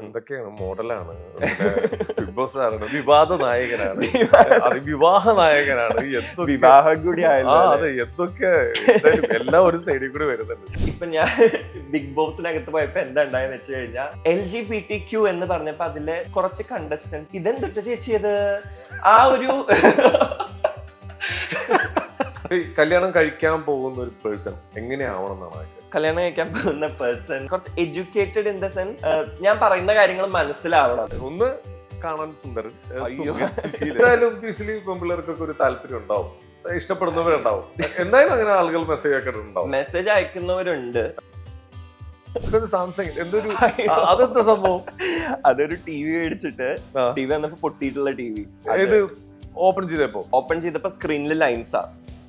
എന്തൊക്കെയാണ്? മോഡലാണ്. Big boss ആണ് വിവാദ നായകനാണ്. അത് വിവാഹ നായകനാണ്. വിവാഹം കൂടി അതെ എന്തൊക്കെ എല്ലാം ഒരു സൈഡിൽ കൂടി വരുന്നുണ്ട്. ഇപ്പൊ ഞാൻ ബിഗ് ബോസിനകത്ത് പോയപ്പോ എന്താ ഉണ്ടായെന്ന് വെച്ച് കഴിഞ്ഞാൽ L G B T Q എന്ന് പറഞ്ഞപ്പോ അതിലെ കുറച്ച് കണ്ടസ്റ്റൻസ് ഇതെന്തൊട്ട് ചേച്ചിയത് ആ ഒരു കല്യാണം കഴിക്കാൻ പോകുന്ന ഒരു പേഴ്സൺ എങ്ങനെയാവണം എന്നാണ് കല്യാണം കഴിക്കാൻ പോകുന്ന പേഴ്സൺ കുറച്ച് എഡ്യൂക്കേറ്റഡ് ഇൻ ദ സെൻസ് ഞാൻ പറയുന്ന കാര്യങ്ങൾ മനസ്സിലാവണം. ഒന്ന് കാണാൻ സുന്ദരൻ. എന്തായാലും യൂസ്വലി പെമ്പിള്ളേർക്കൊക്കെ ഒരു താല്പര്യം ഉണ്ടാവും. ഇഷ്ടപ്പെടുന്നവരുണ്ടാവും എന്തായാലും അങ്ങനെ ആളുകൾ മെസ്സേജ് അയക്കുന്നുണ്ടാവും മെസ്സേജ് അയക്കുന്നവരുണ്ട്. സാംസങ് എന്തൊരു അതെന്താ സംഭവം? അതൊരു ടി വി മേടിച്ചിട്ട് ആ. ടി വി വന്നപ്പോ പൊട്ടിയിട്ടുള്ള ടി വി ഇത് ഓപ്പൺ ചെയ്തപ്പോ? ഓപ്പൺ ചെയ്തപ്പോ സ്ക്രീനിൽ ലൈൻസാ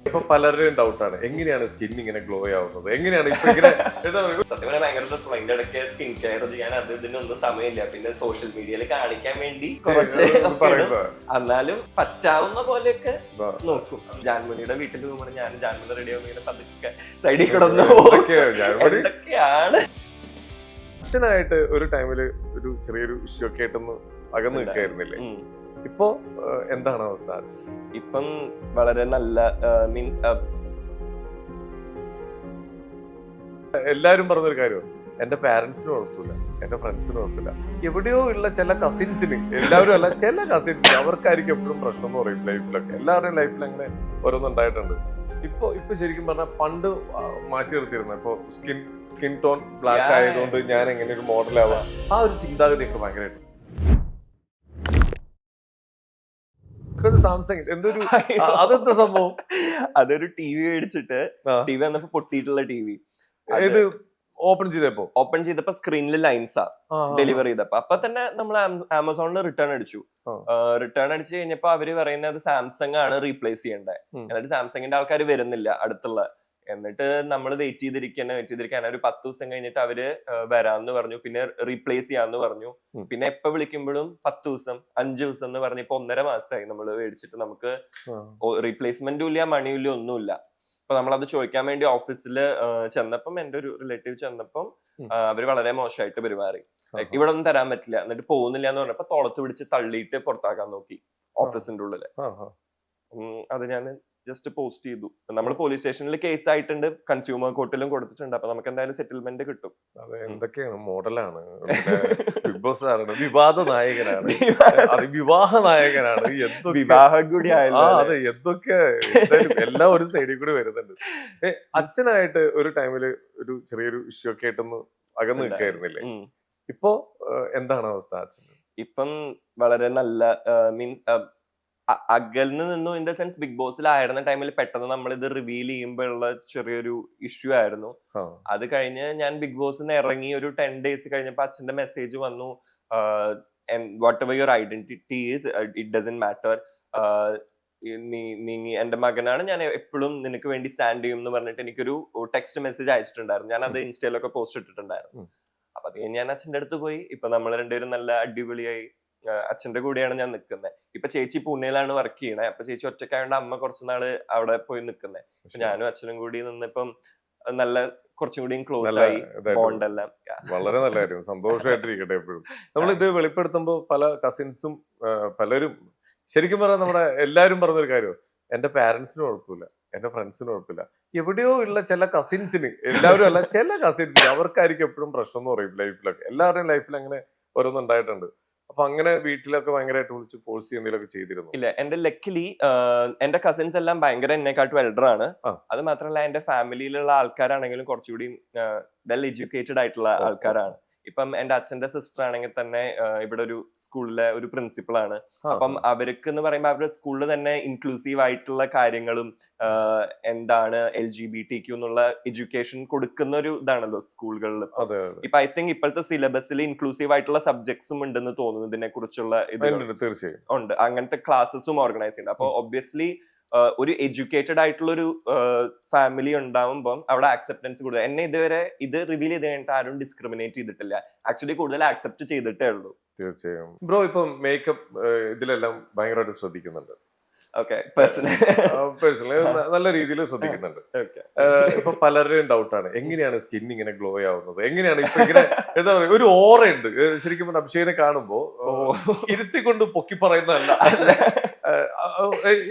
ഇപ്പൊ പലരുടെയും ഡൗട്ടാണ് എങ്ങനെയാണ് സ്കിൻ ഇങ്ങനെ ഗ്ലോ ആവുന്നത്? എങ്ങനെയാണ് ഇപ്പൊ ഇങ്ങനെ സത്യം പറഞ്ഞാൽ ഭയങ്കര അതിന്റെ ഇടയ്ക്ക് സ്കിൻ കെയർ ചെയ്യാൻ അത് ഇതിനൊന്നും സമയമില്ല. പിന്നെ സോഷ്യൽ മീഡിയയിൽ കാണിക്കാൻ വേണ്ടി കുറച്ച്. എന്നാലും പറ്റാവുന്ന പോലെയൊക്കെ. നോക്കും. ജാൻമണിയുടെ വീട്ടിൽ പോകുമ്പോൾ ഞാൻ ജാൻമണി റെഡി ആവുമ്പോൾ ഇങ്ങനെ പതുക്കെ സൈഡിൽ കിടന്നു എന്തൊക്കെയാണ്? അച്ഛനായിട്ട് ഒരു ടൈമിൽ ഒരു ചെറിയൊരു ഇഷ്യൂ ഒക്കെ ആയിട്ടൊന്ന് അകന്നു നിൽക്കായിരുന്നില്ലേ. ഇപ്പോ എന്താണ് അവസ്ഥ? ഇപ്പം വളരെ നല്ല മീൻസ് എല്ലാരും പറഞ്ഞൊരു കാര്യം എന്റെ പാരന്റ്സിന് കുഴപ്പമില്ല. എന്റെ ഫ്രണ്ട്സിന് കുഴപ്പമില്ല. എവിടെയോ ഉള്ള ചില കസിൻസിന് എല്ലാവരും അല്ല ചില കസിൻസിന് അവർക്കായിരിക്കും എപ്പോഴും പ്രശ്നം എന്ന് പറയും ലൈഫിലൊക്കെ എല്ലാവരുടെയും ലൈഫിൽ അങ്ങനെ ഓരോന്നുണ്ടായിട്ടുണ്ട് ഇപ്പൊ ഇപ്പൊ ശരിക്കും പറഞ്ഞാൽ പണ്ട് മാറ്റി നിർത്തിയിരുന്നു? ഇപ്പൊ സ്കിൻ സ്കിൻ ടോൺ ബ്ലാക്ക് ആയതുകൊണ്ട് ഞാൻ എങ്ങനെ ഒരു മോഡലാവാം ആ ഒരു ചിന്താഗതിയൊക്കെ ഭയങ്കരമായിട്ട് സാംസങ് എന്തൊരു അതെന്താ സംഭവം? അതൊരു ടി വി മേടിച്ചിട്ട് ടി വി വന്നപ്പോ പൊട്ടിയിട്ടുള്ള ടി വി ഇത് ഓപ്പൺ ചെയ്തപ്പോ? ഓപ്പൺ ചെയ്തപ്പോ സ്ക്രീനിൽ ലൈൻസാ ഡെലിവറി ചെയ്തപ്പോ. അപ്പൊ തന്നെ നമ്മൾ ആമസോണിൽ റിട്ടേൺ അടിച്ചു. റിട്ടേൺ അടിച്ചു കഴിഞ്ഞപ്പോ അവർ പറയുന്നത് സാംസങ് ആണ് റീപ്ലേസ് ചെയ്യേണ്ടത്. എന്നിട്ട് സാംസങ്ങിന്റെ ആൾക്കാർ വരുന്നില്ല അടുത്തുള്ള എന്നിട്ട് നമ്മൾ വെയിറ്റ് ചെയ്തിരിക്കണം വെയിറ്റ് ചെയ്തിരിക്കാൻ ഒരു പത്ത് ദിവസം കഴിഞ്ഞിട്ട് അവർ വരാന്ന് പറഞ്ഞു. പിന്നെ റീപ്ലേസ് ചെയ്യാന്ന് പറഞ്ഞു. പിന്നെ എപ്പോ വിളിക്കുമ്പോഴും പത്ത് ദിവസം അഞ്ച് ദിവസം എന്ന് പറഞ്ഞ് ഇപ്പൊ ഒന്നര മാസമായി നമ്മൾ മേടിച്ചിട്ട് നമുക്ക് റീപ്ലേസ്മെന്റും ഇല്ല മണിയും ഇല്ല ഒന്നുമില്ല അപ്പൊ നമ്മളത് ചോദിക്കാൻ വേണ്ടി ഓഫീസിൽ ചെന്നപ്പം എന്റെ ഒരു റിലേറ്റീവ് ചെന്നപ്പം. അവർ വളരെ മോശമായിട്ട് പെരുമാറി. ഇവിടെ ഒന്നും തരാൻ പറ്റില്ല. എന്നിട്ട് പോകുന്നില്ല എന്ന് പറഞ്ഞപ്പോ തോളത്ത് പിടിച്ച് തള്ളിയിട്ട് പുറത്താക്കാൻ നോക്കി ഓഫീസിന്റെ ഉള്ളിൽ. അത് ഞാൻ ജസ്റ്റ് പോസ്റ്റ് ചെയ്തു. നമ്മൾ പോലീസ് സ്റ്റേഷനിൽ കേസ് ആയിട്ടുണ്ട്. കൺസ്യൂമർ കോർട്ടിലും കൊടുത്തിട്ടുണ്ട്. അപ്പൊ നമുക്ക് എന്തായാലും സെറ്റിൽമെന്റ് കിട്ടും. അതെ എന്തൊക്കെയാണ്? മോഡലാണ്. ബിഗ് ബോസ് ആണ് വിവാദ നായകനാണ്. അത് വിവാഹ നായകനാണ്. വിവാഹം കൂടി അതെ എന്തൊക്കെ എല്ലാം ഒരു സൈഡിൽ കൂടി വരുന്നുണ്ട്. അച്ഛനായിട്ട് ഒരു ടൈമിൽ ഒരു ചെറിയൊരു ഇഷ്യൂ ഒക്കെ ആയിട്ടൊന്ന് അകന്ന് നിൽക്കായിരുന്നില്ലേ? ഇപ്പോ എന്താണ് അവസ്ഥ അച്ഛൻ ഇപ്പം വളരെ നല്ല മീൻസ് അകലിന് നിന്നു ഇൻ ദ സെൻസ് ബിഗ് ബോസിലായിരുന്ന ടൈമിൽ പെട്ടെന്ന് നമ്മൾ ഇത് റിവീൽ ചെയ്യുമ്പോഴുള്ള ചെറിയൊരു ഇഷ്യൂ ആയിരുന്നു. അത് കഴിഞ്ഞ് ഞാൻ ബിഗ് ബോസിൽ നിന്ന് ഇറങ്ങി ഒരു ടെൻ ഡേയ്സ് കഴിഞ്ഞപ്പോൾ അച്ഛന്റെ മെസ്സേജ് വന്നു. Whatever your identity is it doesn't matter നീ നീ എന്റെ മകനാണ്. ഞാൻ എപ്പോഴും നിനക്ക് വേണ്ടി സ്റ്റാൻഡ് ചെയ്യും എന്ന് പറഞ്ഞിട്ട് എനിക്കൊരു ടെക്സ്റ്റ് മെസ്സേജ് അയച്ചിട്ടുണ്ടായിരുന്നു. ഞാൻ അത് ഇൻസ്റ്റയിലൊക്കെ പോസ്റ്റ് ഇട്ടിട്ടുണ്ടായിരുന്നു. അപ്പൊ അത് ഞാൻ അച്ഛന്റെ അടുത്ത് പോയി. ഇപ്പൊ നമ്മൾ രണ്ടുപേരും നല്ല അടിപൊളിയായി. അച്ഛന്റെ കൂടെയാണ് ഞാൻ നിൽക്കുന്നത് ഇപ്പൊ ചേച്ചി പൂനെയിലാണ് വർക്ക് ചെയ്യണേ. അപ്പൊ ചേച്ചി ഒറ്റക്കായോണ്ട് അമ്മ കുറച്ച് നാൾ അവിടെ പോയി നിൽക്കുന്നത് അപ്പൊ ഞാനും അച്ഛനും കൂടി നിന്നിപ്പം നല്ല കുറച്ചും കൂടിയും ക്ലോസ് ആയി ബോണ്ട് എല്ലാം വളരെ നല്ല കാര്യം. സന്തോഷമായിട്ടിരിക്കട്ടെ എപ്പോഴും. നമ്മൾ ഇത് വെളിപ്പെടുത്തുമ്പോൾ പല കസിൻസും പലരും ശരിക്കും പറഞ്ഞാൽ നമ്മുടെ എല്ലാരും പറഞ്ഞൊരു കാര്യം. എന്റെ പാരന്റ്സിന് കുഴപ്പമില്ല. എന്റെ ഫ്രണ്ട്സിന് കുഴപ്പമില്ല. എവിടെയോ ഉള്ള ചില കസിൻസിന് എല്ലാവരും അല്ല ചില കസിൻസിന് അവർക്കായിരിക്കും എപ്പോഴും പ്രശ്നം എന്ന് പറയും ലൈഫിലൊക്കെ എല്ലാവരുടെയും ലൈഫിൽ അങ്ങനെ ഓരോന്നുണ്ടായിട്ടുണ്ട് അപ്പൊ അങ്ങനെ വീട്ടിലൊക്കെ ഭയങ്കരമായിട്ട് വിളിച്ച് ഫോഴ്സ് ചെയ്യുന്നതിലൊക്കെ ചെയ്തിരുന്നു? ഇല്ല എന്റെ ലക്കിലി എന്റെ കസിൻസ് എല്ലാം ഭയങ്കര എന്നെക്കാട്ടും എൽഡർ ആണ്. അത് മാത്രമല്ല എന്റെ ഫാമിലിയിലുള്ള ആൾക്കാരാണെങ്കിലും കുറച്ചുകൂടി വെൽ എഡ്യൂക്കേറ്റഡ് ആയിട്ടുള്ള. ആൾക്കാരാണ്. ഇപ്പം എന്റെ അച്ഛന്റെ സിസ്റ്റർ ആണെങ്കിൽ തന്നെ ഇവിടെ ഒരു സ്കൂളിലെ ഒരു പ്രിൻസിപ്പൾ ആണ്. അപ്പം അവർക്ക് എന്ന് പറയുമ്പോൾ അവരുടെ സ്കൂളിൽ തന്നെ ഇൻക്ലൂസീവ് ആയിട്ടുള്ള കാര്യങ്ങളും എന്താണ് L G B T Q എന്നുള്ള എഡ്യൂക്കേഷൻ കൊടുക്കുന്ന ഒരു ഇതാണല്ലോ സ്കൂളുകളിൽ ഇപ്പൊ ഐ തിങ്ക് ഇപ്പോഴത്തെ സിലബസിൽ ഇൻക്ലൂസീവ് ആയിട്ടുള്ള സബ്ജക്ട്സും ഉണ്ടെന്ന് തോന്നുന്നു ഇതിനെ കുറിച്ചുള്ള ഇത് ഉണ്ട്, ഉണ്ട്. അങ്ങനത്തെ ക്ലാസ്സസും ഓർഗനൈസ് ചെയ്യുന്നുണ്ട്. അപ്പോൾ ഒബ്വിയസ്ലി ഒരു എഡ്യൂക്കേറ്റഡ് ആയിട്ടുള്ള ഒരു ഫാമിലി ഉണ്ടാവുമ്പം അവിടെ ആക്സെപ്റ്റൻസ് കൂടുതൽ. എന്നെ ഇതുവരെ ഇത് റിവീൽ ചെയ്ത് കഴിഞ്ഞിട്ട് ആരും ഡിസ്ക്രിമിനേറ്റ് ചെയ്തിട്ടില്ല. ആക്ച്വലി കൂടുതൽ ആക്സെപ്റ്റ് ചെയ്തിട്ടേ ഉള്ളൂ. തീർച്ചയായും. ബ്രോ ഇപ്പം മേക്കപ്പ് ഇതിലെല്ലാം ഭയങ്കരമായിട്ട് ശ്രദ്ധിക്കുന്നുണ്ട്. ഓക്കെ പേഴ്സണൽ പേഴ്സണലി നല്ല രീതിയിൽ ശ്രദ്ധിക്കുന്നുണ്ട്. ഇപ്പൊ പലരുടെയും ഡൗട്ടാണ് എങ്ങനെയാണ് സ്കിൻ ഇങ്ങനെ ഗ്ലോ ആവുന്നത്? എങ്ങനെയാണ് ഇപ്പൊ ഇങ്ങനെ എന്താ പറയുക ഒരു ഓറ ഉണ്ട്. ശരിക്കും അഭിഷേകനെ കാണുമ്പോ ഇരുത്തി ഇരുത്തിക്കൊണ്ട് പൊക്കി പറയുന്നതല്ല.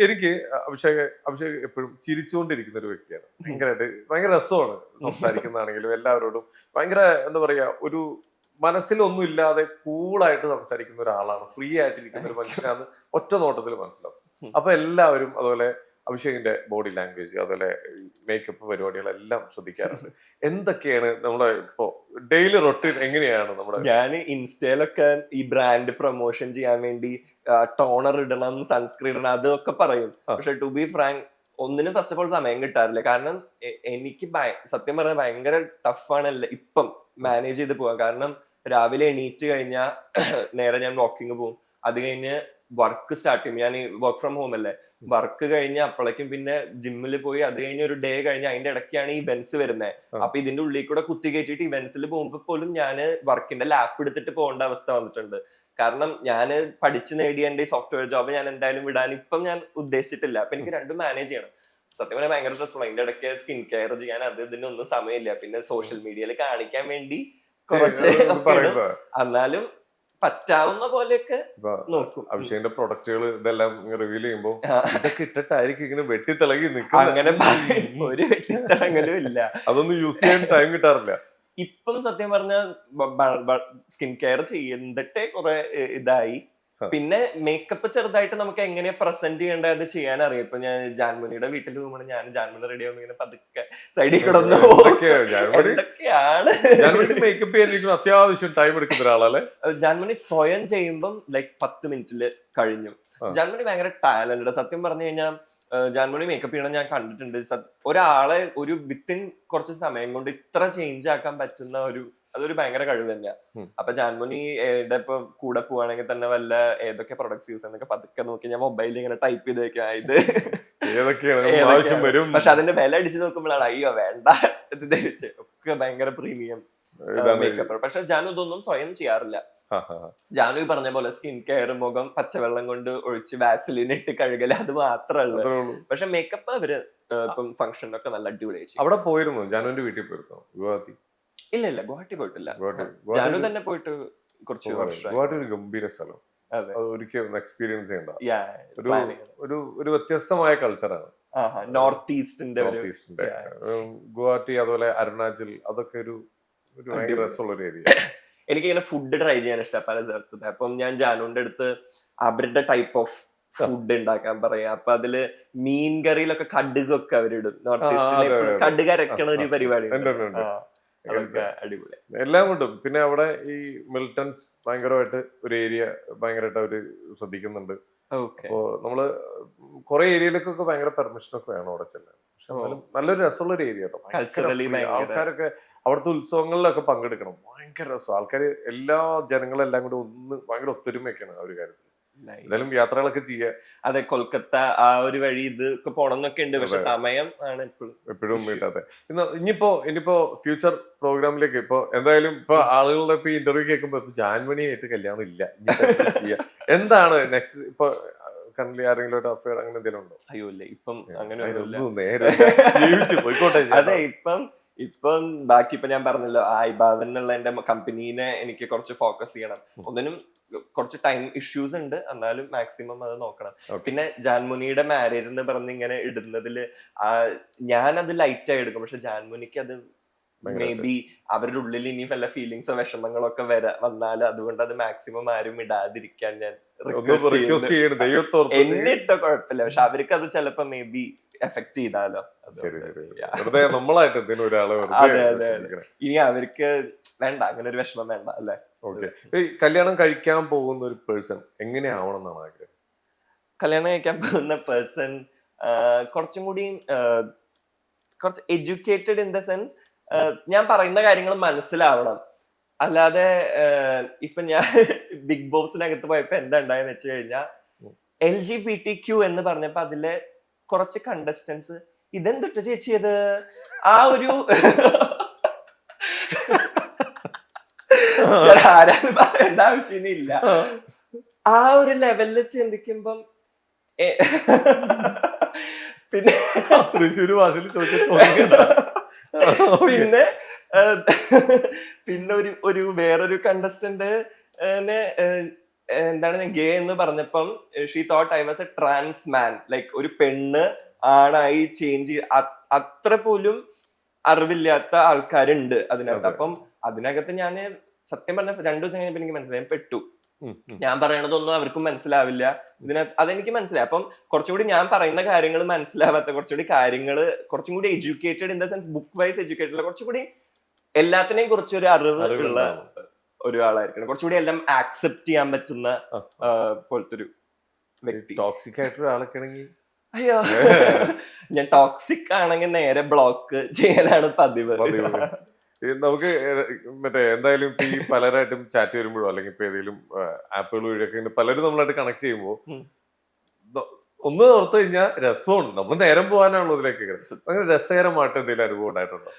എനിക്ക് അഭിഷേക് അഭിഷേക് എപ്പോഴും ചിരിച്ചുകൊണ്ടിരിക്കുന്ന ഒരു വ്യക്തിയാണ്. ഭയങ്കരമായിട്ട് ഭയങ്കര രസമാണ് സംസാരിക്കുന്നതാണെങ്കിലും എല്ലാവരോടും. ഭയങ്കര എന്താ പറയാ ഒരു മനസ്സിലൊന്നും ഇല്ലാതെ കൂളായിട്ട് സംസാരിക്കുന്ന ഒരാളാണ്. ഫ്രീ ആയിട്ടിരിക്കുന്ന ഒരു മനുഷ്യനാണ് ഒറ്റ നോട്ടത്തിൽ മനസ്സിലാവും അപ്പൊ എല്ലാവരും അതുപോലെ അഭിഷേകിന്റെ ബോഡി ലാംഗ്വേജ് അതുപോലെ മേക്കപ്പ് പരിപാടികളെല്ലാം ശ്രദ്ധിക്കാറുണ്ട്. എന്തൊക്കെയാണ് നമ്മുടെ ഇപ്പോ ഡെയിലി റൊട്ടീൻ എങ്ങനെയാണ് നമ്മുടെ ഞാൻ ഇൻസ്റ്റയിലൊക്കെ ഈ ബ്രാൻഡ് പ്രൊമോഷൻ ചെയ്യാൻ വേണ്ടി ടോണർ ഇടണം സൺസ്ക്രീൻ ഇടണം അതൊക്കെ പറയും. പക്ഷെ ടു ബി ഫ്രാങ്ക് ഒന്നിനും ഫസ്റ്റ് ഓഫ് ഓൾ സമയം കിട്ടാറില്ല. കാരണം എനിക്ക് സത്യം പറഞ്ഞാൽ ഭയങ്കര ടഫാണ് ഇപ്പം മാനേജ് ചെയ്ത് പോകാൻ കാരണം രാവിലെ എണീറ്റ് കഴിഞ്ഞാൽ നേരെ ഞാൻ വാക്കിംഗ് പോകും അത് കഴിഞ്ഞ് വർക്ക് സ്റ്റാർട്ട് ചെയ്യും. ഞാൻ വർക്ക് ഫ്രം ഹോം അല്ലേ? വർക്ക് കഴിഞ്ഞ് അപ്പോഴേക്കും പിന്നെ ജിമ്മിൽ പോയി അത് കഴിഞ്ഞ ഒരു ഡേ കഴിഞ്ഞ് അതിന്റെ ഇടയ്ക്കാണ് ഈ ബെൻസ് വരുന്നത്. അപ്പൊ ഇതിന്റെ ഉള്ളിൽ കൂടെ കുത്തി കയറ്റിയിട്ട് ഇവന്റ്സിൽ പോകുമ്പോൾ പോലും ഞാൻ വർക്കിന്റെ ലാപ്പ് എടുത്തിട്ട് പോകേണ്ട അവസ്ഥ വന്നിട്ടുണ്ട്. കാരണം ഞാൻ പഠിച്ചു നേടിയ എന്റെ സോഫ്റ്റ്വെയർ ജോബ് ഞാൻ എന്തായാലും വിടാൻ ഇപ്പം ഞാൻ ഉദ്ദേശിച്ചിട്ടില്ല. അപ്പൊ എനിക്ക് രണ്ടും മാനേജ് ചെയ്യണം. സത്യം പറഞ്ഞാൽ ഭയങ്കര സ്ട്രെസ്ഫുൾ അതിന്റെ ഇടയ്ക്ക് സ്കിൻ കെയർ ചെയ്യാൻ അത് ഇതിനൊന്നും സമയമില്ല. പിന്നെ സോഷ്യൽ മീഡിയയിൽ കാണിക്കാൻ വേണ്ടി കുറച്ച് എന്നാലും പറ്റാവുന്ന പോലെയൊക്കെ നോക്കും. അഭിഷേകിന്റെ പ്രൊഡക്റ്റുകൾ ഇതെല്ലാം റിവീൽ ചെയ്യുമ്പോൾ. ഇതൊക്കെ ഇട്ടിട്ടായിരിക്കും ഇങ്ങനെ വെട്ടിത്തിളകി അങ്ങനെ ഒരു വെട്ടിത്തിളങ്ങലും ഇല്ല. അതൊന്നും യൂസ് ചെയ്യാൻ ടൈം കിട്ടാറില്ല. ഇപ്പം സത്യം പറഞ്ഞ സ്കിൻ കെയർ ചെയ്തിട്ടേ കുറെ ഇതായി. പിന്നെ മേക്കപ്പ് ചെറുതായിട്ട് നമുക്ക് എങ്ങനെ പ്രസന്റ് ചെയ്യേണ്ടത് അത് ചെയ്യാൻ അറിയാം ഇപ്പൊ ഞാൻ ജാൻമണിയുടെ വീട്ടിൽ പോകുമ്പോൾ ഞാൻ ജാൻമണി റെഡി ആവുമ്പോൾ ഇങ്ങനെ പതുക്കെ സൈഡിൽ കിടന്നു മേക്കപ്പ് ചെയ്യാനിരിക്കുന്ന അത്യാവശ്യം ടൈം എടുക്കുന്ന ഒരാളല്ലേ? ജാൻമണി സ്വയം ചെയ്യുമ്പം ലൈക് പത്ത് മിനിറ്റിൽ കഴിഞ്ഞു. ജാൻമണി ഭയങ്കര ടാലന്റഡ് സത്യം പറഞ്ഞു കഴിഞ്ഞാൽ ജാൻമണി മേക്കപ്പ് ചെയ്യണം ഞാൻ കണ്ടിട്ടുണ്ട്. ഒരാളെ ഒരു വിത്തിൻ കുറച്ച് സമയം കൊണ്ട് ഇത്ര ചേഞ്ച് ആക്കാൻ പറ്റുന്ന ഒരു അതൊരു ഭയങ്കര കഴിവ് തന്നെയാ. ഉം. അപ്പൊ ജാൻമണി ഏടെ ഇപ്പൊ കൂടെ പോവാണെങ്കിൽ തന്നെ വല്ല ഏതൊക്കെ പ്രൊഡക്ട്സ് യൂസ് എന്നൊക്കെ പതുക്കെ നോക്കി ഞാൻ മൊബൈലിൽ ഇങ്ങനെ ടൈപ്പ് ചെയ്ത് വെക്കാം ഇത് ഏതൊക്കെയാണ്? പക്ഷെ അതിന്റെ വില അടിച്ച് നോക്കുമ്പോഴാണ് അയ്യോ വേണ്ട. ഇത് ധരിച്ച്. ഒക്കെ ഭയങ്കര പ്രീമിയം മേക്കപ്പ് പക്ഷെ ജാനു ഇതൊന്നും സ്വയം ചെയ്യാറില്ല. ജാനു ഈ പറഞ്ഞ പോലെ സ്കിൻ കെയർ മുഖം പച്ചവെള്ളം കൊണ്ട് ഒഴിച്ച് വാസലിൻ ഇട്ട് കഴുകൽ അത് ഉള്ളൂ. പക്ഷെ മേക്കപ്പ് അവർ ഇപ്പം ഫംഗ്ഷനൊക്കെ നല്ല അടിപൊളിയായി. അവിടെ പോയിരുന്നു. ജാനുവിന്റെ വീട്ടിൽ പോയിരുന്നു. ഗുവാഹത്തി. ഇല്ല ഇല്ല ഗുവാഹട്ടി പോയിട്ടില്ല ജാനു തന്നെ പോയിട്ട് കുറച്ച് വർഷം ഗുവാഹട്ടി ഒരു ഗംഭീര സ്ഥലം. ഒരിക്കലും എക്സ്പീരിയൻസ് ചെയ്യണ്ട. ഒരു ഒരു ഒരു വ്യത്യസ്തമായ കൾച്ചറാണ് നോർത്ത് ഈസ്റ്റിന്റെ നോർത്ത് ഈസ്റ്റിന്റെ ഗുവാഹട്ടി അതുപോലെ അരുണാചൽ അതൊക്കെ ഒരു ഒരു. രസമുള്ള ഒരു ഏരിയ എനിക്ക് ഇങ്ങനെ ഫുഡ് ട്രൈ ചെയ്യാൻ ഇഷ്ടമാണ് പല സ്ഥലത്ത് അപ്പം ഞാൻ ജാനുവിന്റെ അടുത്ത് അവരുടെ ടൈപ്പ് ഓഫ് ഫുഡ് ഉണ്ടാക്കാൻ പറയാം. അപ്പൊ അതിൽ മീൻ കറിയിലൊക്കെ കടുകൊക്കെ അവരിടും. നോർത്ത് ഈസ്റ്റിലെ അതെ, അതെ. കടുക് അരക്കണ ഒരു. പരിപാടി. അതൊക്കെ അടിപൊളി. എല്ലാം കൊണ്ടും. പിന്നെ അവിടെ ഈ മിൽട്ടൺസ് ഭയങ്കരമായിട്ട് ഒരു ഏരിയ ഭയങ്കരമായിട്ട് അവർ ശ്രദ്ധിക്കുന്നുണ്ട്. അപ്പോ നമ്മൾ കുറെ ഏരിയയിലേക്കൊക്കെ ഭയങ്കര പെർമിഷൻ ഒക്കെ വേണം അവിടെ ചെല്ലാൻ. പക്ഷെ എന്നാലും നല്ലൊരു രസമുള്ള ഒരു ഏരിയ കേട്ടോ. ആൾക്കാരൊക്കെ അവിടുത്തെ ഉത്സവങ്ങളിലൊക്കെ പങ്കെടുക്കണം. ഭയങ്കര രസം. ആൾക്കാർ എല്ലാ ജനങ്ങളെല്ലാം കൂടി ഒന്ന് ഭയങ്കര ഒത്തൊരുമയൊക്കെയാണ് ആ ഒരു കാര്യത്തിൽ എന്തായാലും യാത്രകളൊക്കെ ചെയ്യാം. അതെ കൊൽക്കത്ത ആ ഒരു വഴി ഇത് ഒക്കെ പോണം എന്നൊക്കെ ഉണ്ട്. പക്ഷെ സമയം ആണ് എപ്പോഴും എപ്പോഴും ഇന്ന് ഇനിയിപ്പോ ഇനിയിപ്പോ ഫ്യൂച്ചർ പ്രോഗ്രാമിലേക്ക് ഇപ്പൊ എന്തായാലും ഇപ്പൊ ആളുകളുടെ ഇപ്പൊ ഇന്റർവ്യൂ കേൾക്കുമ്പോ ഇപ്പൊ ജാൻമണി ആയിട്ട് കല്യാണം ഇല്ല. എന്താണ് നെക്സ്റ്റ് ഇപ്പൊ കണ്ടില്ല ആരെങ്കിലും അഫയർ അങ്ങനെ എന്തെങ്കിലും ഉണ്ടോ? അയ്യോ ഇല്ല. ഇപ്പം അങ്ങനെ നേരെ ജീവിച്ച് പോയിക്കോട്ടെ അതെ ഇപ്പം ഇപ്പം ബാക്കി ഇപ്പൊ ഞാൻ പറഞ്ഞല്ലോ ഐബാവൻ എന്നുള്ള എന്റെ കമ്പനീനെ എനിക്ക് കുറച്ച് ഫോക്കസ് ചെയ്യണം. ഒന്നിനും കുറച്ച് ടൈം ഇഷ്യൂസ് ഉണ്ട്. എന്നാലും മാക്സിമം അത് നോക്കണം. പിന്നെ ജാൻമുനിയുടെ മാരേജ് എന്ന് പറഞ്ഞ് ഇങ്ങനെ ഇടുന്നതിൽ ആ ഞാൻ അത് ലൈറ്റ് ആയി എടുക്കും. പക്ഷെ ജാൻമുനിക്ക് അത് മേ ബി അവരുടെ ഉള്ളിൽ ഇനി വല്ല ഫീലിങ്സോ വിഷമങ്ങളോ ഒക്കെ വരാ വന്നാൽ അതുകൊണ്ട് അത് മാക്സിമം ആരും ഇടാതിരിക്കാൻ ഞാൻ ഒന്ന് റിക്വസ്റ്റ് ചെയ്യണം ദൈവത്തോർത്ത് എന്നെ ഇട്ട കുഴപ്പമില്ല. പക്ഷെ അവർക്ക് അത് ചിലപ്പോ മേ ബി എഫക്ട് ചെയ്താലോ. വെറുതെ നമ്മളായിട്ട് എന്തിനും ഒരാളെ അതെ, അതെ. ഇനി അവർക്ക് വേണ്ട അങ്ങനെ ഒരു വിഷമം വേണ്ട അല്ലെ? ഓക്കെ. ഈ കല്യാണം കഴിക്കാൻ പോകുന്ന ഒരു പേഴ്സൺ എങ്ങനെയാവണം എന്നാണ് ആഗ്രഹം? കല്യാണം കഴിക്കാൻ പോകുന്ന പേഴ്സൺ കുറച്ചും കൂടി കുറച്ച് എഡ്യൂക്കേറ്റഡ് ഇൻ ദ സെൻസ് ഞാൻ പറയുന്ന കാര്യങ്ങൾ മനസ്സിലാവണം. അല്ലാതെ ഇപ്പൊ ഞാൻ ബിഗ് ബോസിനകത്ത് പോയപ്പോ എന്താ ഉണ്ടായെന്ന് വെച്ച് കഴിഞ്ഞാൽ L G B T Q എന്ന് പറഞ്ഞപ്പോ അതിലെ കുറച്ച് കണ്ടസ്റ്റൻസ് ഇതെന്തൊട്ട് ചേച്ചിയത് ആ ഒരു ആരാന്ന് പറയേണ്ട ആവശ്യമില്ല. ആ. ഒരു ലെവലിൽ ചിന്തിക്കുമ്പം പിന്നെ തൃശ്ശൂർ ഭാഷയിൽ. പിന്നെ പിന്നെ ഒരു ഒരു വേറൊരു കണ്ടസ്റ്റന്റ് എന്താണ് ഞാൻ ഗേ എന്ന് പറഞ്ഞപ്പം she thought I was a trans man like ഒരു പെണ്ണ് ആണായി ചേഞ്ച് അത്ര പോലും അറിവില്ലാത്ത ആൾക്കാരുണ്ട് അതിനകത്ത്. അതെ. അപ്പം അതിനകത്ത് ഞാൻ സത്യം പറഞ്ഞ രണ്ടു ദിവസം കഴിഞ്ഞപ്പോ എനിക്ക് മനസ്സിലായി പെട്ടു. ഞാൻ പറയണതൊന്നും അവർക്കും മനസ്സിലാവില്ല. ഇതിനകത്ത് അതെനിക്ക് മനസ്സിലായി. അപ്പം കുറച്ചുകൂടി ഞാൻ പറയുന്ന കാര്യങ്ങൾ മനസ്സിലാവാത്ത കുറച്ചുകൂടി കാര്യങ്ങൾ കുറച്ചും കൂടി educated in the sense book wise educated കുറച്ചുകൂടി എല്ലാത്തിനെയും കുറിച്ചൊരു അറിവ് ഉള്ള അറിവുണ്ടാവും. ഒരു ആളായിരിക്കണം കുറച്ചുകൂടി എല്ലാം ആക്സെപ്റ്റ് ചെയ്യാൻ പറ്റുന്ന പോലത്തെ ഒരു വ്യക്തി. ടോക്സിക് ആയിട്ടൊരു ആളൊക്കെ ആണെങ്കിൽ അയ്യോ. ഞാൻ ടോക്സിക് ആണെങ്കിൽ നേരെ ബ്ലോക്ക് ചെയ്യാനാണ് പതിവ്. നമുക്ക് മറ്റേ എന്തായാലും ഇപ്പൊ ഈ പലരായിട്ടും ചാറ്റ് വരുമ്പോഴോ അല്ലെങ്കിൽ ഇപ്പൊ ഏതെങ്കിലും ആപ്പുകൾ വഴിയൊക്കെ പലരും നമ്മളായിട്ട് കണക്ട് ചെയ്യുമ്പോൾ ഒന്ന് ഓർത്തു കഴിഞ്ഞാൽ രസമുണ്ട്. നമ്മൾ നേരം പോകാനാണല്ലോ ഇതിലേക്ക് അങ്ങനെ രസകരമായിട്ട് എന്തെങ്കിലും അനുഭവം ഉണ്ടായിട്ടുണ്ടോ?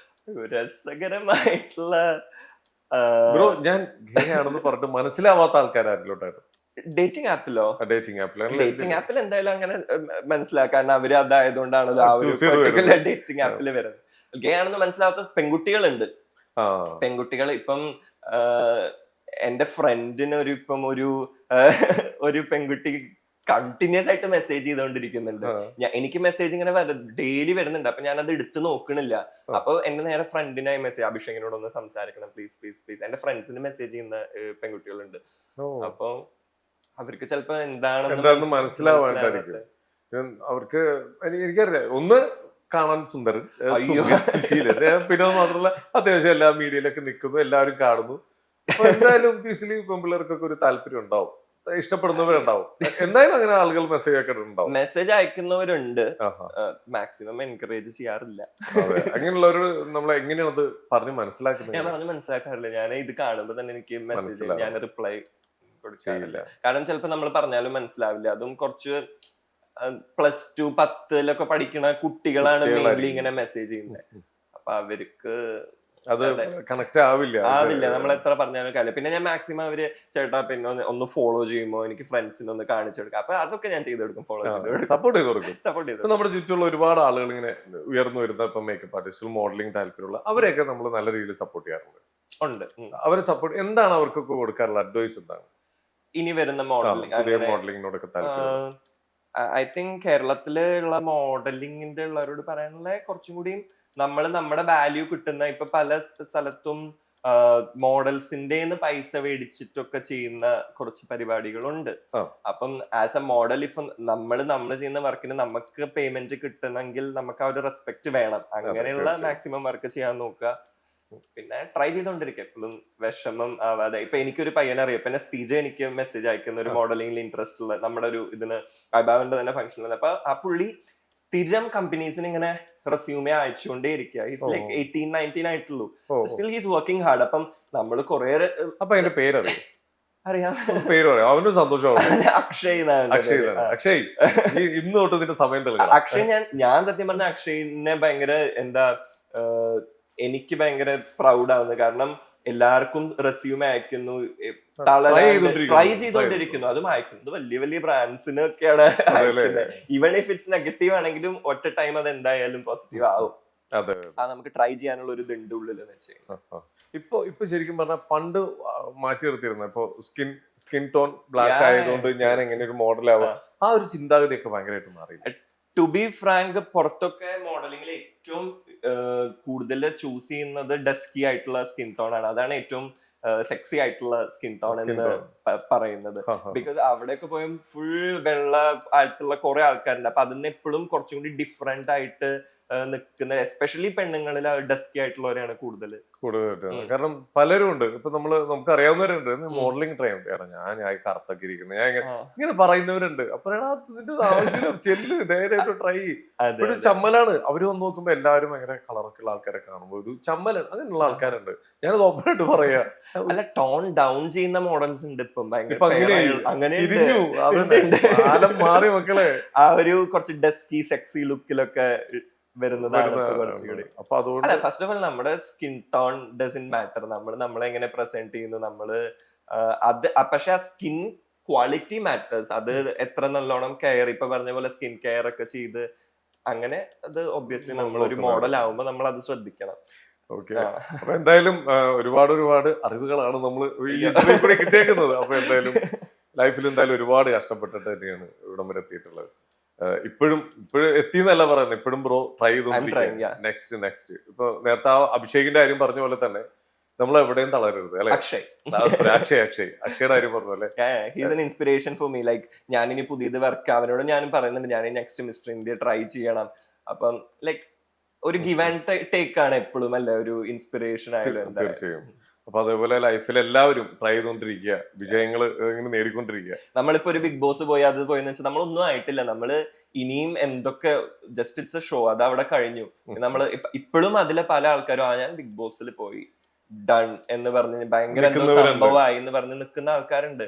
രസകരമായിട്ടുള്ള ബ്രോ ഞാൻ ഗേ ആണെന്ന് പറഞ്ഞിട്ട് മനസ്സിലാവാത്ത ആൾക്കാരാരെങ്കിലും ഉണ്ടായിരുന്നു ഡേറ്റിംഗ് ആപ്പിലോ? ഡേറ്റിംഗ് ആപ്പിൽ ഡേറ്റിംഗ് ആപ്പിൽ എന്തായാലും അങ്ങനെ മനസ്സിലാക്കാൻ കാരണം അവർ അതായതുകൊണ്ടാണല്ലോ ആ ഒരു പെർട്ടിക്കുലർ ഡേറ്റിംഗ് ആപ്പിൽ വരുന്നത്. ഗേ ആണെന്ന് മനസ്സിലാവാത്ത പെൺകുട്ടികളുണ്ട്. പെൺകുട്ടികൾ ഇപ്പം എന്റെ ഫ്രണ്ടിന് ഒരു ഇപ്പം ഒരു ഒരു പെൺകുട്ടി കണ്ടിന്യൂസ് ആയിട്ട് മെസ്സേജ് ചെയ്തുകൊണ്ടിരിക്കുന്നുണ്ട് ഞാൻ എനിക്ക് മെസ്സേജ് ഇങ്ങനെ ഡെയിലി വരുന്നുണ്ട്. അപ്പൊ ഞാൻ അത് എടുത്ത് നോക്കണില്ല. അപ്പൊ എന്റെ നേരെ ഫ്രണ്ടിനായി മെസ്സേജ് അഭിഷേകിനോട് ഒന്ന് സംസാരിക്കണം. പ്ലീസ് പ്ലീസ് പ്ലീസ് എന്റെ ഫ്രണ്ട്സിന് മെസ്സേജ് ചെയ്യുന്ന പെൺകുട്ടികളുണ്ട്. അപ്പൊ അവർക്ക് ചിലപ്പോ എന്താണെന്ന് മനസ്സി- മനസ്സിലാവാണ്ടായിരിക്കും. അവർക്ക് എനിക്കറിയാം എനിക്കറിയില്ല. ഒന്ന് കാണാൻ സുന്ദരൻ പിന്നെ മാത്രമല്ല അത്യാവശ്യം എല്ലാ മീഡിയയിലൊക്കെ നിൽക്കുന്നു എല്ലാവരും കാണുന്നു. എന്തായാലും ഒരു താല്പര്യം ഉണ്ടാവും. ഇഷ്ടപ്പെടുന്നവരുണ്ടാവും. എന്തായാലും അങ്ങനെ ആളുകൾ മെസ്സേജ് അയക്കുന്നുണ്ടാവും മെസ്സേജ് അയക്കുന്നവരുണ്ട്. മാക്സിമം എൻകറേജ് ചെയ്യാറില്ല. അങ്ങനെയുള്ളവര് നമ്മൾ എങ്ങനെയാണ് അത് പറഞ്ഞ് മനസ്സിലാക്കുന്നത്? ഞാൻ പറഞ്ഞ് മനസ്സിലാക്കാറില്ല. ഞാൻ ഇത് കാണുമ്പോ തന്നെ എനിക്ക് മെസ്സേജ് ഞാൻ റിപ്ലൈ കൊടുക്കാറില്ല. കാരണം ചിലപ്പോ നമ്മൾ പറഞ്ഞാലും മനസ്സിലാവില്ല. അതും കുറച്ച് പ്ലസ് ടു പത്തിലൊക്കെ പഠിക്കുന്ന കുട്ടികളാണ് മെയിൻലി ഇങ്ങനെ മെസ്സേജ് ചെയ്യുന്നത് അപ്പൊ അവർക്ക് അത് കണക്ട് ആവില്ല. ആവില്ല. നമ്മൾ എത്ര പറഞ്ഞാലും കാര്യം പിന്നെ ഞാൻ മാക്സിമം അവർ ചേട്ടാ പിന്നെ ഒന്ന് ഫോളോ ചെയ്യുമ്പോ എനിക്ക് ഫ്രണ്ട്സിന് ഒന്ന് കാണിച്ചു കൊടുക്കാം. അപ്പൊ അതൊക്കെ ഞാൻ ചെയ്ത് കൊടുക്കും. ഫോളോ ചെയ്ത് കൊടുക്കും. സപ്പോർട്ട് ചെയ്ത് കൊടുക്കും. സപ്പോർട്ട് ചെയ്ത് നമ്മുടെ ചുറ്റുള്ള ഒരുപാട് ആളുകൾ ഇങ്ങനെ ഉയർന്നു വരുന്ന ഇപ്പൊ മേക്കപ്പ് ആർട്ടിസ്റ്റും മോഡലിംഗ് താല്പര്യമുള്ള അവരെയൊക്കെ നമ്മൾ നല്ല രീതിയിൽ സപ്പോർട്ട് ചെയ്യാറുണ്ട്. ഉണ്ട്. അവരെ സപ്പോർട്ട് എന്താണ് അവർക്കൊക്കെ കൊടുക്കാറുള്ള അഡ്വൈസ് എന്താണ്? ഇനി വരുന്ന മോഡലിംഗ് മോഡലിംഗിനോടൊക്കെ താല്പര്യം ഐ തിങ്ക് കേരളത്തിലുള്ള മോഡലിംഗിന്റെ ഉള്ളവരോട് പറയാനുള്ള കുറച്ചും കൂടിയും നമ്മൾ നമ്മുടെ വാല്യൂ കിട്ടുന്ന ഇപ്പൊ പല സ്ഥ- സ്ഥലത്തും മോഡൽസിന്റെ പൈസ മേടിച്ചിട്ടൊക്കെ ചെയ്യുന്ന കുറച്ച് പരിപാടികളുണ്ട്. അപ്പം ആസ് എ മോഡൽ ഇപ്പൊ നമ്മൾ നമ്മൾ ചെയ്യുന്ന വർക്കിന് നമുക്ക് പേയ്മെന്റ് കിട്ടണമെങ്കിൽ നമുക്ക് ആ ഒരു റെസ്പെക്ട് വേണം. അങ്ങനെയുള്ള. മാക്സിമം വർക്ക് ചെയ്യാൻ നോക്കുക. പിന്നെ ട്രൈ ചെയ്തോണ്ടിരിക്കുക. എപ്പോഴും വിഷമം ആവാതെ. ഇപ്പൊ എനിക്കൊരു പയ്യനെ അറിയാം. പിന്നെ സ്ഥിജ എനിക്ക് മെസ്സേജ് അയക്കുന്ന ഒരു മോഡലിംഗിൽ ഇൻട്രസ്റ്റ് ഉള്ള നമ്മുടെ ഒരു ഇതിന് അബാവിന്റെ തന്നെ ഫംഗ്ഷൻ അപ്പൊ ആ പുള്ളി സ്ഥിരം കമ്പനീസിന് ഇങ്ങനെ റെസ്യൂമെ അയച്ചുകൊണ്ടേ ഇരിക്കുക he's like oh. Eighteen nineteen ആയിട്ടുള്ളൂ. സ്റ്റിൽ ഹീസ് വർക്കിംഗ് ഹാർഡ് അപ്പം നമ്മൾ കുറെ അപ്പൊ അതിന്റെ പേരറിയാം? അറിയാം. പേര് പറയാം അവനും സന്തോഷമാണ്? അക്ഷയ് അക്ഷയ് പേര്. എന്നാണ്. അക്ഷയ് ഇന്ന് തൊട്ട് ഇതിന്റെ സമയം അക്ഷയ് ഞാൻ ഞാൻ സത്യം പറഞ്ഞ അക്ഷയിനെ ഭയങ്കര എന്താ എനിക്ക് ഭയങ്കര പ്രൗഡ് ആവുന്നു കാരണം എല്ലാവർക്കും റെസ്യൂമെ അയക്കുന്നു. ട്രൈ ചെയ്തുകൊണ്ടിരിക്കുന്നു അതും അയക്കുന്നത് വലിയ വലിയ ബ്രാൻഡ്സിനൊക്കെയാണ് ഈവൺ ഇഫ് ഇറ്റ്സ് നെഗറ്റീവ് ആണെങ്കിലും ഒറ്റ ടൈം അത് എന്തായാലും പോസിറ്റീവ് ആവും. അത് നമുക്ക് ട്രൈ ചെയ്യാനുള്ള ഒരു ഇതുണ്ട് ഉള്ളിൽ വെച്ച് ആ, ആ. ഇപ്പൊ ഇപ്പൊ ശരിക്കും പറഞ്ഞാൽ പണ്ട് മാറ്റി നിർത്തിയിരുന്നു. ഇപ്പൊ സ്കിൻ സ്കിൻ ടോൺ ബ്ലാക്ക് ആയതുകൊണ്ട് ഞാൻ എങ്ങനെ ഒരു മോഡലാവാം ആ. ആ ഒരു ചിന്താഗതിയൊക്കെ ഭയങ്കരമായിട്ട് മാറി ടു ബി ഫ്രാങ്ക് പുറത്തൊക്കെ മോഡലിംഗിൽ ഏറ്റവും കൂടുതൽ ചൂസ് ചെയ്യുന്നത് ഡസ്കി ആയിട്ടുള്ള സ്കിൻ ടോൺ ആണ് അതാണ് ഏറ്റവും സെക്സി ആയിട്ടുള്ള സ്കിൻ ടോൺ എന്ന്. പറയുന്നത്. ബിക്കോസ് അവിടെയൊക്കെ പോയും ഫുൾ വെള്ള ആയിട്ടുള്ള കുറെ ആൾക്കാരുണ്ട് അപ്പൊ അതിന് എപ്പോഴും കുറച്ചും കൂടി ഡിഫറെന്റ് ആയിട്ട് നിൽക്കുന്ന എസ്പെഷ്യലി പെണ്ണുങ്ങളിൽ ഡസ്കി ആയിട്ടുള്ളവരെയാണ് കൂടുതൽ കൂടുതലായിട്ട്. കാരണം പലരും ഉണ്ട്. ഇപ്പൊ നമ്മൾ നമുക്ക് അറിയാവുന്നവരുണ്ട് മോഡലിംഗ് ട്രെയിൻ ഞാൻ ഞാൻ കറുത്തൊക്കെ ഇരിക്കുന്നത് ഞാൻ ഇങ്ങനെ പറയുന്നവരുണ്ട്. അപ്പൊ എടാ ഇതിന്റെ ആവശ്യം ചെല്ല്. നേരെ ട്രൈ ഒരു ചമ്മലാണ്. അവർ വന്ന് നോക്കുമ്പോ എല്ലാവരും ഭയങ്കര കളറൊക്കെ ഉള്ള ആൾക്കാരെ കാണുമ്പോ ഒരു ചമ്മലാണ്. അങ്ങനെയുള്ള ആൾക്കാരുണ്ട്. ഞാനത് ഓപ്പണായിട്ട് പറയാ. അല്ല ടോൺ ഡൗൺ ചെയ്യുന്ന മോഡൽസ് ഉണ്ട് ഇപ്പം. അങ്ങനെ മാറി മക്കളെ. ആ ഒരു കുറച്ച് ഡെസ്കി സെക്സി ലുക്കിലൊക്കെ വരുന്നതാണ് ഫസ്റ്റ് ഓഫ് ഓൾ നമ്മുടെ സ്കിൻ ടോൺ ഡസൻ മാറ്റർ നമ്മൾ നമ്മളെ എങ്ങനെ പ്രസന്റ് ചെയ്യുന്നു നമ്മൾ ആ, അത് പക്ഷെ ആ സ്കിൻ ക്വാളിറ്റി മാറ്റേഴ്സ് അത് എത്ര നല്ലോണം കെയർ ഇപ്പൊ പറഞ്ഞ പോലെ സ്കിൻ കെയർ ഒക്കെ ചെയ്ത് അങ്ങനെ അത് ഒബ്വിയസ്ലി നമ്മൾ ഒരു മോഡൽ ആവുമ്പോ നമ്മൾ അത് ശ്രദ്ധിക്കണം ഓക്കെ. അപ്പൊ എന്തായാലും ഒരുപാട് ഒരുപാട് അറിവുകളാണ് നമ്മൾ കൂടി കിട്ടിയേക്കുന്നത്. അപ്പൊ എന്തായാലും ലൈഫിൽ എന്തായാലും ഒരുപാട് കഷ്ടപ്പെട്ടിട്ട് തന്നെയാണ് ഇവിടം വരെ എത്തിയിട്ടുള്ളത്. ആ, ഇപ്പോഴും എത്തി എന്നല്ല പറയുന്നത്. ഇപ്പോഴും ബ്രോ ട്രൈ ചെയ്തു നെക്സ്റ്റ് നെക്സ്റ്റ് ഇപ്പൊ നേരത്തെ ആ അഭിഷേകിന്റെ കാര്യം പറഞ്ഞ പോലെ തന്നെ നമ്മൾ എവിടെയും തളരരുത് അല്ലെ? അക്ഷയ്. അക്ഷയ് അക്ഷയ്. അക്ഷയുടെ കാര്യം പറഞ്ഞു അല്ലെ he's an inspiration for me like ഞാൻ ഇനി പുതിയത് വർക്ക് അവനോട് ഞാനും പറയുന്നുണ്ട് ഞാൻ നെക്സ്റ്റ് മിസ്റ്റർ ഇന്ത്യ ട്രൈ ചെയ്യണം. അപ്പം ലൈക്ക് ഒരു ഗിവ് ആൻഡ് ടേക്ക് ആണ് എപ്പോഴും അല്ലെ? ഒരു ഇൻസ്പിറേഷൻ ആയാലും തീർച്ചയായും. അപ്പൊ അതേപോലെ ലൈഫിൽ എല്ലാവരും ട്രൈ ചെയ്തുകൊണ്ടിരിക്കുക വിജയങ്ങൾ ഇങ്ങനെ നേടിക്കൊണ്ടിരിക്കുക നമ്മളിപ്പോ ഒരു ബിഗ് ബോസ് പോയി അത് പോയെന്ന് വെച്ചാൽ നമ്മളൊന്നും ആയിട്ടില്ല. നമ്മൾ ഇനിയും എന്തൊക്കെ ജസ്റ്റ് ഇറ്റ്സ് എ ഷോ അത് അവിടെ കഴിഞ്ഞു നമ്മൾ ഇപ്പോഴും അതിലെ പല ആൾക്കാരും ആ ഞാൻ ബിഗ് ബോസിൽ പോയി. ഡൺ എന്ന് പറഞ്ഞ് ഭയങ്കര. സംഭവമായി എന്ന് പറഞ്ഞ് നിൽക്കുന്ന ആൾക്കാരുണ്ട്.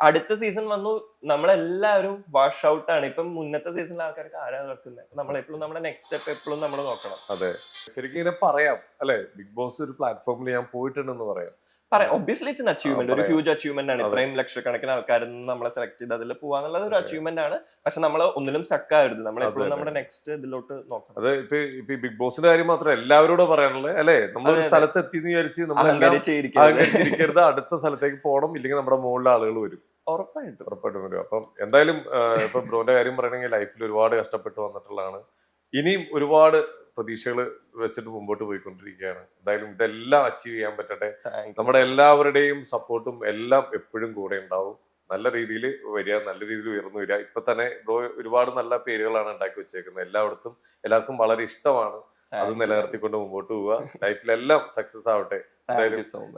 അടുത്ത സീസൺ വന്നു നമ്മളെല്ലാവരും വാഷ് ഔട്ട് ആണ്. ഇപ്പം മുന്നത്തെ സീസണിൽ ആൾക്കാർക്ക് ആരാ നടക്കുന്നത് നമ്മളെപ്പോഴും നമ്മുടെ നെക്സ്റ്റ് സ്റ്റെപ്പ് എപ്പോഴും നമ്മൾ നോക്കണം. അതെ. ശരിക്കും ഇങ്ങനെ പറയാം അല്ലെ? ബിഗ് ബോസ് ഒരു പ്ലാറ്റ്ഫോമിൽ ഞാൻ പോയിട്ടുണ്ടെന്ന് പറയാം. പറയാം ഒബ്വിയസ്ലി ഇറ്റ്സ് അച്ചീവ്മെന്റ് ഒരു ഹ്യൂജ് അച്ചീവ്മെന്റ് ആണ്. ഇത്രയും ലക്ഷക്കണക്കിന് ആൾക്കാരിൽ നിന്ന് നമ്മളെ സെലക്ട് ചെയ്ത് അതിൽ പോവാന്നുള്ളത് ഒരു അച്ചീവ്മെന്റ് ആണ്. പക്ഷെ നമ്മൾ ഒന്നിലും സ്റ്റക്ക് ആവരുത്. നമ്മൾ എപ്പോഴും നമ്മുടെ നെക്സ്റ്റ് ഇതിലോട്ട് നോക്കണം. അത് ഇപ്പൊ ഇപ്പൊ ബിഗ് ബോസിന്റെ കാര്യം മാത്രം എല്ലാവരോടും പറയാനുള്ളത് അല്ലെ? നമ്മൾ സ്ഥലത്ത് ഒരു എന്ന് വിചാരിച്ച് നമ്മൾ അടുത്ത സ്ഥലത്തേക്ക് പോകണം. ഇല്ലെങ്കിൽ നമ്മുടെ മുകളിലെ ആളുകൾ വരും. ഉറപ്പായിട്ടും. ഉറപ്പായിട്ടും വരും. അപ്പം എന്തായാലും ഇപ്പൊ ബ്രോന്റെ കാര്യം പറയണെങ്കിൽ ലൈഫിൽ ഒരുപാട് കഷ്ടപ്പെട്ട് വന്നിട്ടുള്ളതാണ്. ഇനിയും ഒരുപാട് പ്രതീക്ഷകൾ വെച്ചിട്ട് മുമ്പോട്ട് പോയിക്കൊണ്ടിരിക്കുകയാണ്. എന്തായാലും ഇതെല്ലാം അച്ചീവ് ചെയ്യാൻ പറ്റട്ടെ. നമ്മുടെ എല്ലാവരുടെയും സപ്പോർട്ടും എല്ലാം എപ്പോഴും കൂടെ ഉണ്ടാവും. നല്ല രീതിയിൽ വരിക നല്ല രീതിയിൽ ഉയർന്നു വരിക. ഇപ്പൊ തന്നെ ബ്രോ ഒരുപാട് നല്ല പേരുകളാണ് ഉണ്ടാക്കി വെച്ചേക്കുന്നത്. എല്ലായിടത്തും എല്ലാവർക്കും വളരെ ഇഷ്ടമാണ്. അത് നിലനിർത്തിക്കൊണ്ട് മുമ്പോട്ട് പോവുക. ലൈഫിലെല്ലാം സക്സസ് ആവട്ടെ.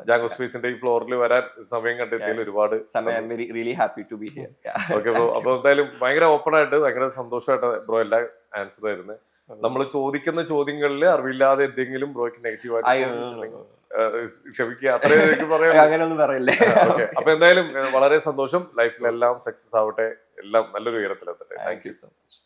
ജാങ്കോ സ്പേസിന്റെ ഈ ഫ്ലോറിൽ വരാൻ സമയം കണ്ടെത്തിയതിൽ ഒരുപാട് happy to be here okay bro അപ്പൊ എന്തായാലും ഭയങ്കര ഓപ്പൺ ആയിട്ട് ഭയങ്കര സന്തോഷമായിട്ട് ബ്രോ എല്ലാ ആൻസർ തരുന്നത് നമ്മൾ ചോദിക്കുന്ന ചോദ്യങ്ങളിൽ അറിവില്ലാതെ എന്തെങ്കിലും ബ്രോയ്ക്ക് നെഗറ്റീവ് ക്ഷമിക്കുക. അത്രയും പറയില്ലേ? അപ്പൊ എന്തായാലും വളരെ സന്തോഷം. ലൈഫിലെല്ലാം സക്സസ് ആവട്ടെ. എല്ലാം നല്ലൊരു ഉയരത്തിലെത്തട്ടെ. Thank you so much